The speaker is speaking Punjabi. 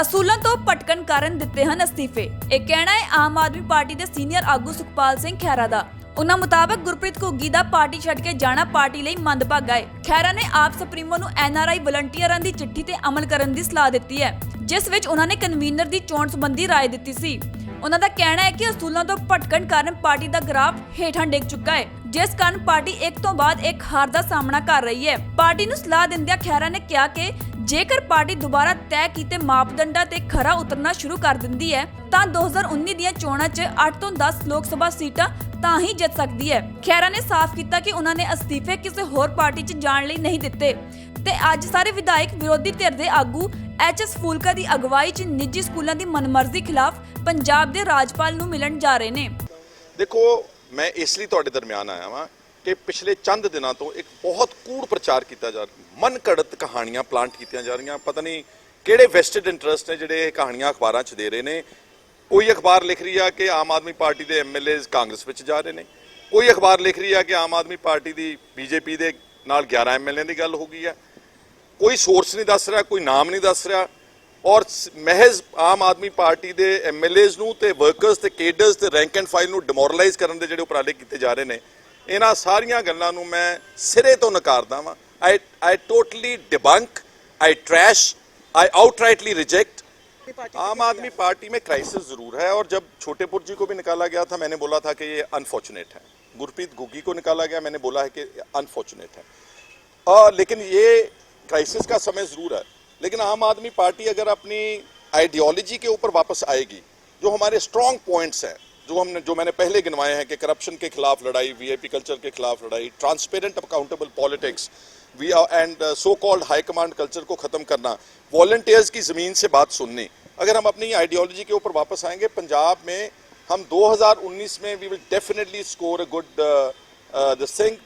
ਅਸੂਲਾਂ ਤੋਂ ਭਟਕਣ ਕਾਰਨ ਦਿੱਤੇ ਹਨ ਅਸਤੀਫੇ ਇਹ ਕਹਿਣਾ ਹੈ ਆਮ ਆਦਮੀ ਪਾਰਟੀ ਦੇ ਸੀਨੀਅਰ ਆਗੂ ਸੁਖਪਾਲ ਸਿੰਘ ਖਹਿਰਾ ਦਾ ਉਹਨਾਂ ਮੁਤਾਬਕ ਗੁਰਪ੍ਰੀਤ ਘੁੱਗੀ ਦਾ ਪਾਰਟੀ ਛੱਡ ਕੇ ਜਾਣਾ ਪਾਰਟੀ ਲਈ ਮੰਦਭਾਗਾ ਹੈ ਖਹਿਰਾ ਨੇ ਆਪ ਸੁਪਰੀਮੋ ਨੂੰ ਐਨਆਰਆਈ ਵਲੰਟੀਅਰਾਂ ਦੀ ਚਿੱਠੀ ਤੇ ਅਮਲ ਕਰਨ ਦੀ ਸਲਾਹ ਦਿੱਤੀ ਹੈ ਜਿਸ ਵਿੱਚ ਉਹਨਾਂ ਨੇ ਕਨਵੀਨਰ ਦੀ ਚੋਣ ਸੰਬੰਧੀ رائے ਦਿੱਤੀ ਸੀ ਉਹਨਾਂ ਦਾ ਕਹਿਣਾ ਹੈ ਕਿ ਅਸੂਲਾਂ ਤੋਂ ਭਟਕਣ ਕਾਰਨ ਪਾਰਟੀ ਦਾ ਗ੍ਰਾਫ ਹੇਠਾਂ ਡਿੱਗ ਚੁੱਕਾ ਹੈ, ਜਿਸ ਕਾਰਨ ਪਾਰਟੀ ਇੱਕ ਤੋਂ ਬਾਅਦ ਇੱਕ ਹਾਰ ਦਾ ਸਾਹਮਣਾ ਕਰ ਰਹੀ ਹੈ। ਪਾਰਟੀ ਨੂੰ ਸਲਾਹ ਦਿੰਦਿਆਂ ਖਹਿਰਾ ਨੇ ਕਿਹਾ ਕਿ ਜੇਕਰ ਪਾਰਟੀ ਦੁਬਾਰਾ ਤੈਅ ਕੀਤੇ ਮਾਪਦੰਡਾਂ ਤੇ ਖਰਾ ਉਤਰਨਾ ਸ਼ੁਰੂ ਕਰ ਦਿੰਦੀ ਹੈ, ਤਾਂ 2019 ਦੀਆਂ ਚੋਣਾਂ 'ਚ 8 ਤੋਂ 10 ਲੋਕ ਸਭਾ ਸੀਟਾਂ ਤਾਂ ਹੀ ਜਿੱਤ ਸਕਦੀ ਹੈ। ਖਹਿਰਾ ਨੇ ਸਾਫ਼ ਕੀਤਾ ਕਿ ਉਹਨਾਂ ਨੇ ਅਸਤੀਫੇ ਕਿਸੇ ਹੋਰ ਪਾਰਟੀ 'ਚ ਜਾਣ ਲਈ ਨਹੀਂ ਦਿੱਤੇ। ਤੇ ਅੱਜ ਸਾਰੇ ਵਿਧਾਇਕ ਵਿਰੋਧੀ ਧਿਰ ਦੇ ਆਗੂ ਐਚਐਸ ਫੂਲਕਾ ਦੀ ਅਗਵਾਈ 'ਚ ਨਿੱਜੀ ਸਕੂਲਾਂ ਦੀ ਮਨਮਰਜ਼ੀ ਖਿਲਾਫ ਪੰਜਾਬ ਦੇ ਰਾਜਪਾਲ ਨੂੰ ਮਿਲਣ ਜਾ ਰਹੇ ਨੇ। ਦੇਖੋ, ਮੈਂ ਇਸ ਲਈ ਤੁਹਾਡੇ ਦਰਮਿਆਨ ਆਇਆ ਵਾਂ ਕਿ ਪਿਛਲੇ ਚੰਦ ਦਿਨਾਂ ਤੋਂ ਇੱਕ ਬਹੁਤ ਕੂੜ ਪ੍ਰਚਾਰ ਕੀਤਾ ਜਾ ਰਿਹਾ ਮਨ ਕਹਾਣੀਆਂ ਪਲਾਂਟ ਕੀਤੀਆਂ ਜਾ ਰਹੀਆਂ। ਪਤਾ ਨਹੀਂ ਕਿਹੜੇ ਵੈਸਟਡ ਇੰਟਰਸਟ ਨੇ ਜਿਹੜੇ ਇਹ ਕਹਾਣੀਆਂ ਅਖਬਾਰਾਂ 'ਚ ਦੇ ਰਹੇ ਨੇ। ਕੋਈ ਅਖਬਾਰ ਲਿਖ ਰਹੀ ਆ ਕਿ ਆਮ ਆਦਮੀ ਪਾਰਟੀ ਦੇ ਐਮਐਲਏਜ਼ ਕਾਂਗਰਸ ਵਿੱਚ ਜਾ ਰਹੇ ਨੇ। ਕੋਈ ਅਖਬਾਰ ਲਿਖ ਰਹੀ ਆ ਕਿ ਆਮ ਆਦਮੀ ਪਾਰਟੀ ਦੀ ਬੀਜੇਪੀ ਦੇ ਨਾਲ 11 ਐਮਐਲਏ ਦੀ ਗੱਲ ਹੋ ਗਈ ਆ। ਕੋਈ ਸੋਰਸ ਨਹੀਂ ਦੱਸ ਰਿਹਾ ਕੋਈ ਨਾਮ ਨਹੀਂ ਦੱਸ ਰਿਹਾ ਔਰ ਸ- ਮਹਿਜ਼ ਆਮ ਆਦਮੀ ਪਾਰਟੀ ਦੇ ਐਮਐਲਏਜ਼ ਨੂੰ ਤੇ ਵਰਕਰਸ ਤੇ ਕੇਡਰਸ ਤੇ ਰੈਂਕ ਐਂਡ ਫਾਈਲ ਨੂੰ ਡਿਮੋਰਲਾਈਜ਼ ਕਰਨ ਦੇ ਜਿਹੜੇ ਉਪਰਾਲੇ ਕੀਤੇ ਜਾ ਰਹੇ ਨੇ ਇਹਨਾਂ ਸਾਰੀਆਂ ਗੱਲਾਂ ਨੂੰ ਮੈਂ ਸਿਰੇ ਤੋਂ ਨਕਾਰਦਾ ਵਾਂ I I totally debunk I trash I outrightly reject Aam Aadmi party में क्राइसिस जरूर है और जब छोटेपुर जी को भी निकाला गया था मैंने बोला था कि ये अनफॉर्चुनेट है गुरप्रीत घुग्गी को निकाला गया मैंने बोला है कि अनफॉर्चुनेट है आ, लेकिन ये क्राइसिस का समय ज़रूर है। लेकिन आम आदमी पार्टी अगर अपनी आइडियोलॉजी के ऊपर वापस आएगी, जो हमारे स्ट्रॉन्ग पॉइंट्स हैं, जो हमने, जो मैंने पहले गिनवाए हैं कि करप्शन के खिलाफ लड़ाई वीआईपी कल्चर के खिलाफ लड़ाई transparent accountable politics we and so called high command culture को खत्म करना वॉलंटियर्स की ज़मीन से बात सुननी। अगर हम अपनी आइडियोलॉजी के ऊपर वापस आएँगे, पंजाब में हम 2019 में we will definitely score a good this thing